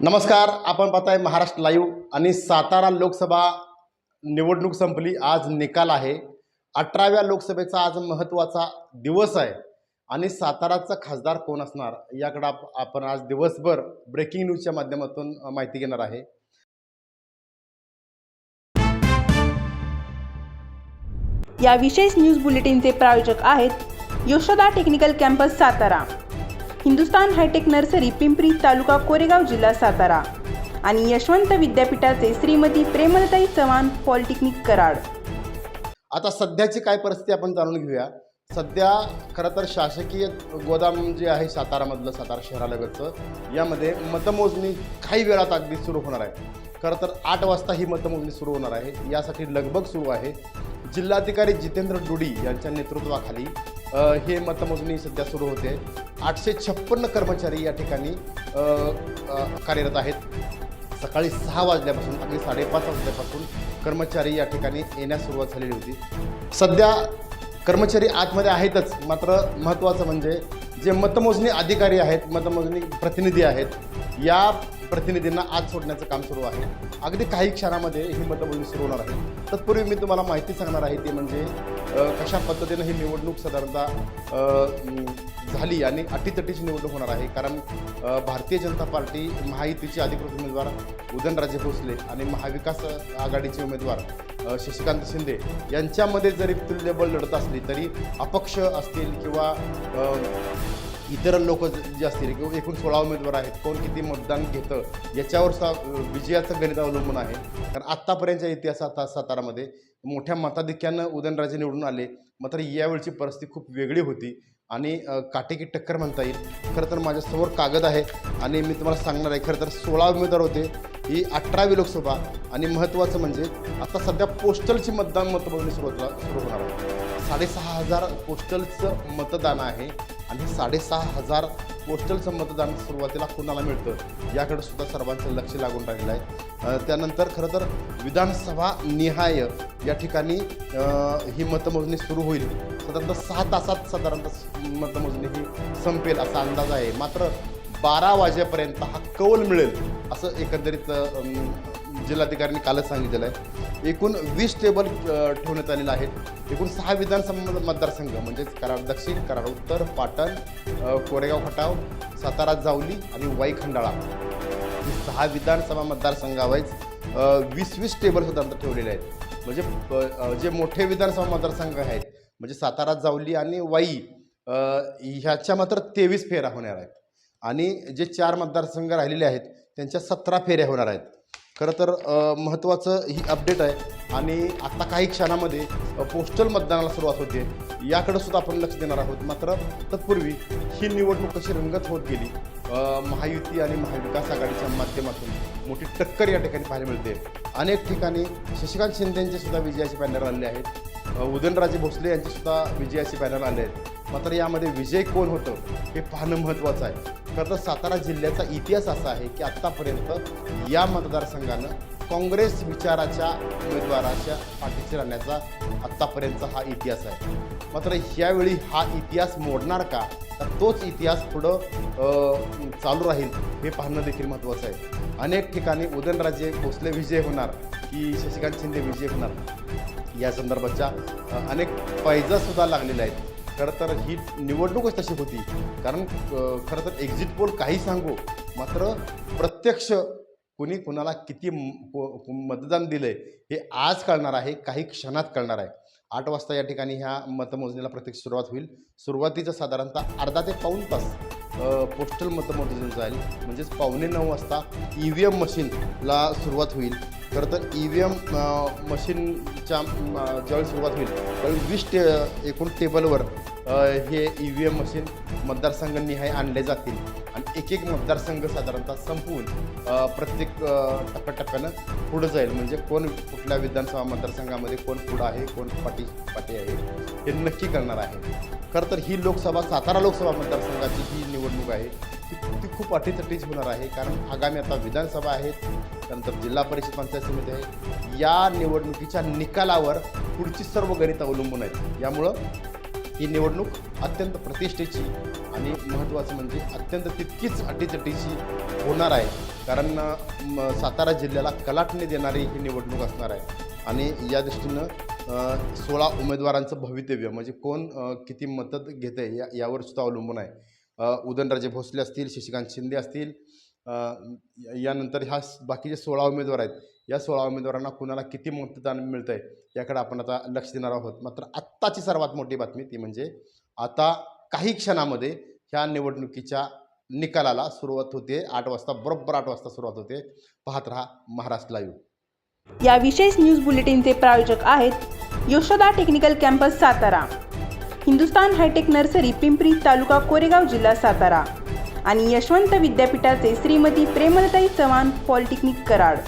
नमस्कार आपण पाहताय महाराष्ट्र लाईव्ह आणि सातारा लोकसभा निवडणूक संपली. आज निकाल आहे. अठराव्या लोकसभेचा आज महत्त्वाचा दिवस आहे. आणि साताराचा खासदार कोण असणार? याकडे आप आपण आज दिवसभर ब्रेकिंग न्यूजच्या माध्यमातून माहिती घेणार आहे. या विशेष न्यूज बुलेटिनचे प्रायोजक आहेत Yashoda technical campus Satara. Hindustan hitech nursery Pimpri taluka Koregaon जिल्हा सातारा. आणि यशवंत विद्यापीठाचे श्रीमती प्रेमलताई चव्हाण पॉलिटेक्निक कराड. आता सध्याची काय परिस्थिती आपण जाणून घेऊया. सध्या खरं तर शासकीय गोदाम जे आहे सातारामधलं सातारा शहरालगतचं यामध्ये मतमोजणी काही वेळात अगदी सुरू होणार आहे. खरं तर आठ वाजता ही मतमोजणी सुरू होणार आहे. यासाठी लगबग सुरू आहे. जिल्हाधिकारी जितेंद्र डुडी यांच्या नेतृत्वाखाली हे मतमोजणी सध्या सुरू होते. आठशे छप्पन्न कर्मचारी या ठिकाणी कार्यरत आहेत. सकाळी सहा वाजल्यापासून अगदी साडेपाच वाजल्यापासून कर्मचारी या ठिकाणी येण्यास सुरुवात झालेली होती. सध्या कर्मचारी आतमध्ये आहेतच. मात्र महत्त्वाचं म्हणजे जे मतमोजणी अधिकारी आहेत मतमोजणी प्रतिनिधी आहेत या प्रतिनिधींना आज सोडण्याचं काम सुरू आहे. अगदी काही क्षणामध्ये ही मतमोजणी सुरू होणार आहे. तत्पूर्वी मी तुम्हाला माहिती सांगणार आहे ती म्हणजे कशा पद्धतीनं ही निवडणूक साधारणतः झाली आणि अटीतटीची निवडणूक होणार आहे. कारण भारतीय जनता पार्टी महायुतीचे अधिकृत उमेदवार उदयनराजे भोसले आणि महाविकास आघाडीचे उमेदवार शशिकांत शिंदे यांच्यामध्ये जरी तुल्यबळ लढत असली तरी अपक्ष असतील किंवा इतर लोक जे असतील किंवा एकूण सोळा उमेदवार आहेत कोण किती मतदान घेतं याच्यावर सा विजयाचं गणित अवलंबून आहे. कारण आत्तापर्यंतच्या इतिहासात सातारामध्ये मोठ्या मताधिक्यानं उदयनराजे निवडून आले. मात्र यावेळची परिस्थिती खूप वेगळी होती. आणि काटेकी टक्कर म्हणता येईल. खरं तर माझ्यासमोर कागद आहे. आणि मी तुम्हाला सांगणार आहे खरं तर सोळा उमेदवार होते. ही अठरावी लोकसभा आणि महत्त्वाचं म्हणजे आता सध्या पोस्टलची मतदान मतमोजणी सुरुवातला सुरू होणार आहे. साडेसहा हजार पोस्टलचं मतदान आहे आणि साडेसहा हजार पोस्टलचं मतदान सुरुवातीला कुणाला मिळतं याकडे सुद्धा सर्वांचं लक्ष लागून राहिलं आहे. त्यानंतर खरं तर विधानसभा निहाय या ठिकाणी ही मतमोजणी सुरू होईल. साधारणतः सहा तासात साधारणतः मतमोजणी ही संपेल असा अंदाज आहे. मात्र बारा वाजेपर्यंत हा कौल मिळेल. असं एकंदरीत जिल्हाधिकाऱ्यांनी कालच सांगितलेलं आहे. एकूण वीस टेबल ठेवण्यात आलेलं आहेत एकूण सहा विधानसभा मतदारसंघ म्हणजेच कराड दक्षिण कराड उत्तर पाटण कोरेगाव खटाव सातारा जावली आणि वाई खंडाळा. ही सहा विधानसभा मतदारसंघावाईज वीस वीस टेबल साधारणतः ठेवलेले आहेत. म्हणजे जे मोठे विधानसभा मतदारसंघ आहेत म्हणजे सातारा जावली आणि वाई ह्याच्या मात्र तेवीस फेऱ्या होणार आहेत. आणि जे चार मतदारसंघ राहिलेले आहेत त्यांच्या सतरा फेऱ्या होणार आहेत. खरं तर महत्त्वाचं ही अपडेट आहे आणि आता काही क्षणामध्ये पोस्टल मतदानाला सुरुवात होते. याकडे सुद्धा आपण लक्ष देणार आहोत. मात्र तत्पूर्वी ही निवडणूक कशी रंगत होत गेली महायुती आणि महाविकास आघाडीच्या माध्यमातून मोठी टक्कर या ठिकाणी पाहायला मिळते. अनेक ठिकाणी शशिकांत शिंदेचे सुद्धा विजयाचे बॅनर आलेले आहेत. उदयनराजे भोसले यांचे सुद्धा विजयाचे बॅनर आले आहेत. मात्र यामध्ये विजय कोण होतं हे पाहणं महत्त्वाचं आहे. खरं तर सातारा जिल्ह्याचा इतिहास असा आहे की आत्तापर्यंत या मतदारसंघानं काँग्रेस विचाराच्या उमेदवाराच्या पाठीशी राहण्याचा आत्तापर्यंतचा हा इतिहास आहे. मात्र यावेळी हा इतिहास मोडणार का? तर तोच इतिहास पुढं चालू राहील हे पाहणं देखील महत्त्वाचं आहे. अनेक ठिकाणी उदयनराजे भोसले विजय होणार की शशिकांत शिंदे विजय होणार? या संदर्भाच्या अनेक पैजासुद्धा लागलेल्या आहेत. खरं तर ही निवडणूकच तशी होती. कारण खरं तर एक्झिट पोल काही सांगू मात्र प्रत्यक्ष कुणी कुणाला किती म- को- मतदान दिलंय हे आज कळणार आहे काही क्षणात कळणार आहे. आठ वाजता या ठिकाणी ह्या मतमोजणीला प्रत्यक्ष सुरुवात होईल. सुरुवातीचं साधारणतः अर्धा ते पाऊण तास पोस्टल मतमोजणी जाईल. म्हणजेच पावणे नऊ वाजता ई व्ही एम मशीनला सुरुवात होईल. खरं तर ई व्ही एम मशीनच्या ज्यावेळी सुरुवात होईल त्यावेळी वीस टे एकूण टेबलवर हे ई व्ही एम मशीन मतदारसंघनिहाय आणले जातील. आणि एक एक मतदारसंघ साधारणतः संपवून प्रत्येक टप्प्याटप्प्यानं पुढं जाईल. म्हणजे कोण कुठल्या विधानसभा मतदारसंघामध्ये कोण पुढं आहे कोण पाठी पाठी आहे हे नक्की करणार आहे. खरं तर ही लोकसभा सातारा लोकसभा मतदारसंघाची ही निवडणूक आहे. ती ती खूप अटीतटीच होणार आहे. कारण आगामी आता विधानसभा आहेत त्यानंतर जिल्हा परिषद पंचायत समिती आहे. या निवडणुकीच्या निकालावर पुढची सर्व गणित अवलंबून आहेत. यामुळं ही निवडणूक अत्यंत प्रतिष्ठेची आणि महत्त्वाचं म्हणजे अत्यंत तितकीच अटीतटीची होणार आहे. कारण म, सातारा जिल्ह्याला कलाटणी देणारी ही निवडणूक असणार आहे. आणि या दृष्टीनं सोळा उमेदवारांचं भवितव्य म्हणजे कोण किती मदत घेतं आहे या यावर सुद्धा अवलंबून आहे. उदयनराजे भोसले असतील शशिकांत शिंदे असतील यानंतर ह्या बाकीचे सोळा उमेदवार आहेत या सोळा उमेदवारांना कुणाला किती मतदान मिळतं आहे याकडे आपण आता लक्ष देणार आहोत. मात्र आत्ताची सर्वात मोठी बातमी ती म्हणजे आता काही क्षणामध्ये ह्या निवडणुकीच्या निकालाला सुरुवात होते आठ वाजता बरोबर आठ वाजता सुरुवात होते. पाहत रहा महाराष्ट्र लाईव्ह या विशेष न्यूज बुलेटिनचे प्रायोजक आहेत Yashoda technical campus Satara Hindustan hitech nursery Pimpri taluka Koregaon जिल्हा सातारा. आणि यशवंत विद्यापीठाचे श्रीमती प्रेमलताई चव्हाण पॉलिटेक्निक कराड.